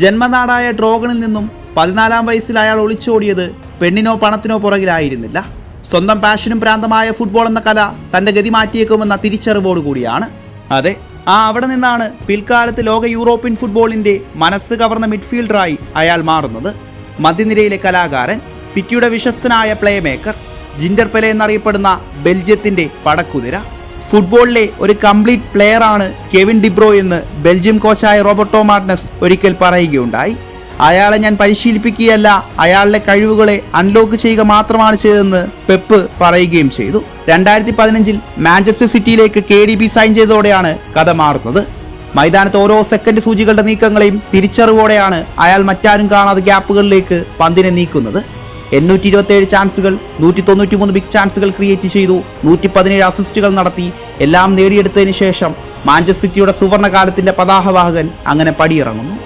ജന്മനാടായ ഡ്രോഗണിൽ നിന്നും പതിനാലാം വയസ്സിൽ അയാൾ ഒളിച്ചോടിയത് പെണ്ണിനോ പണത്തിനോ പുറകിലായിരുന്നില്ല. സ്വന്തം പാഷനും പ്രാന്തമായ ഫുട്ബോൾ എന്ന കല തന്റെ ഗതി മാറ്റിയേക്കുമെന്ന തിരിച്ചറിവോടുകൂടിയാണ് അതെ ആ അവിടെ നിന്നാണ് പിൽക്കാലത്ത് ലോക യൂറോപ്യൻ ഫുട്ബോളിന്റെ മനസ്സ് കവർന്ന മിഡ്ഫീൽഡറായി അയാൾ മാറുന്നത്. മധ്യനിരയിലെ കലാകാരൻ സിറ്റിയുടെ വിശ്വസ്തനായ പ്ലേ മേക്കർ ജിൻഡർ എന്നറിയപ്പെടുന്ന ബെൽജിയത്തിന്റെ പടക്കുതിര. ഫുട്ബോളിലെ ഒരു കംപ്ലീറ്റ് പ്ലെയർ ആണ് കെവിൻ ഡിബ്രോ എന്ന് ബെൽജിയം കോച്ചായ റോബർട്ടോ മാർട്ടിനസ് ഒരിക്കൽ പറയുകയുണ്ടായി. അയാളെ ഞാൻ പരിശീലിപ്പിക്കുകയല്ല അയാളുടെ കഴിവുകളെ അൺലോക്ക് ചെയ്യുക മാത്രമാണ് ചെയ്തതെന്ന് പെപ്പ് പറയുകയും ചെയ്തു. രണ്ടായിരത്തി പതിനഞ്ചിൽ മാഞ്ചസ്റ്റർ സിറ്റിയിലേക്ക് കെ ഡി ബി സൈൻ ചെയ്തതോടെയാണ് കഥ മാറുന്നത്. മൈതാനത്ത് ഓരോ സെക്കൻഡ് സൂചികളുടെ നീക്കങ്ങളെയും തിരിച്ചറിവോടെയാണ് അയാൾ മറ്റാരും കാണാതെ ഗ്യാപ്പുകളിലേക്ക് പന്തിനെ നീക്കുന്നത്. എണ്ണൂറ്റി ഇരുപത്തിയേഴ് ചാൻസുകൾ നൂറ്റി തൊണ്ണൂറ്റി മൂന്ന് ബിഗ് ചാൻസുകൾ ക്രിയേറ്റ് ചെയ്തു. നൂറ്റി പതിനേഴ് അസിസ്റ്റുകൾ നടത്തി. എല്ലാം നേടിയെടുത്തതിന് ശേഷം മാഞ്ചസ്റ്റർ സിറ്റിയുടെ സുവർണകാലത്തിന്റെ പതാകവാഹകൻ അങ്ങനെ പടിയിറങ്ങുന്നു.